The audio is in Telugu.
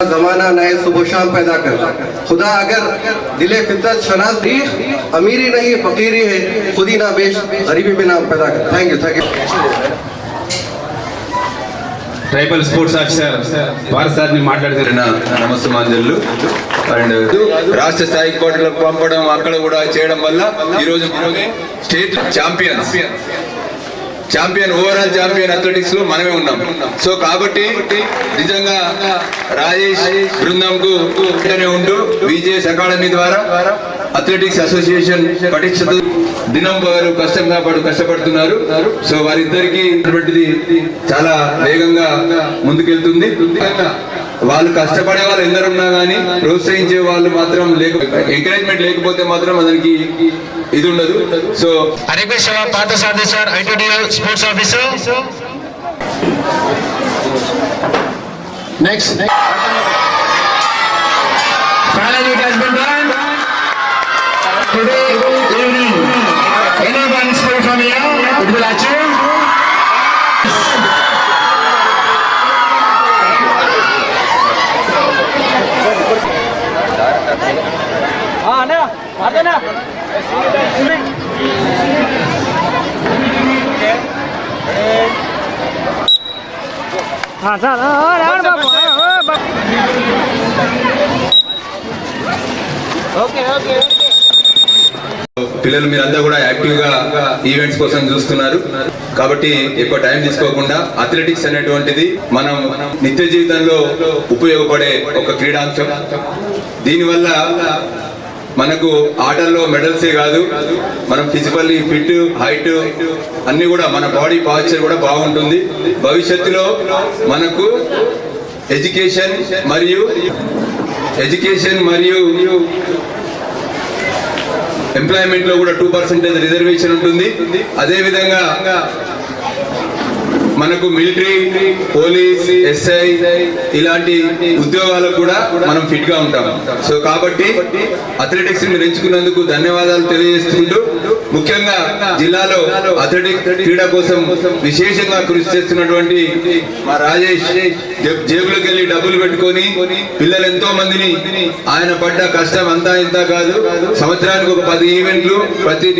जमाना नए सुबह शाम पैदा कर खुदा अगर दिले फितरत शनाज दी अमीरी नहीं फकीरी है खुदी ना बेश गरीबी में नाम पैदा कर thank you thank you tribal sports officer వారసారిని మాట్లాడుతున్న నమస్సమాంజలు అండ్ రాష్ట్ర స్థాయి కోటలకు పంపడం అక్కడ కూడా చేయడం వల్ల ఈ రోజు state champions Champion overall champion అథ్లెటిక్స్లో మనమే ఉన్నాం. సో కాబట్టి నిజంగా రాజేష్ బృందంకు ఉంటూ విజేఎస్ అకాడమీ ద్వారా అథ్లెటిక్స్ అసోసియేషన్ పటిష్టత దినం వారు కష్టంగా పడు కష్టపడుతున్నారు. సో వారిద్దరికి చాలా వేగంగా ముందుకెళ్తుంది. వాళ్ళు కష్టపడే వాళ్ళు ఎందరు ఉన్నా గానీ ప్రోత్సహించే వాళ్ళు మాత్రం లేక ఎంకరేజ్మెంట్ లేకపోతే మాత్రం అతనికి ఇది ఉండదు. సో సేవ Parthasarathi sir ITDL sports officer. Next. Today evening, anyone score from here, it will achieve. పిల్లలు మీరంతా కూడా యాక్టివ్గా ఈవెంట్స్ కోసం చూస్తున్నారు. కాబట్టి ఎక్కువ టైం తీసుకోకుండా అథ్లెటిక్స్ అనేటువంటిది మనం నిత్య జీవితంలో ఉపయోగపడే ఒక క్రీడాంశం. దీనివల్ల మనకు ఆటల్లో మెడల్సే కాదు మనం ఫిజికల్లీ ఫిట్ హైట్ అన్ని కూడా మన బాడీ పాస్చర్ కూడా బాగుంటుంది. భవిష్యత్తులో మనకు ఎడ్యుకేషన్ మరియు ఎడ్యుకేషన్ మరియు ఎంప్లాయ్మెంట్లో కూడా టూ పర్సెంటేజ్ రిజర్వేషన్ ఉంటుంది. అదేవిధంగా మనకు మిలిటరీ పోలీస్ ఎస్ఐ ఇలాంటి ఉద్యోగాలకు కూడా మనం ఫిట్గా ఉంటాం. సో కాబట్టి అథ్లెటిక్స్ మీరు ఎంచుకున్నందుకు ధన్యవాదాలు తెలియజేస్తుంటూ ముఖ్యంగా జిల్లాలో అథ్లెటిక్ క్రీడ కోసం విశేషంగా కృషి చేస్తున్నటువంటి మా రాజేష్ జే- జేబులోకి వెళ్ళి డబ్బులు పెట్టుకొని పిల్లలు ఎంతో మందిని ఆయన పడ్డ కష్టం అంతా ఇంత కాదు. సంవత్సరానికి ఒక పది ఈవెంట్లు ప్రతి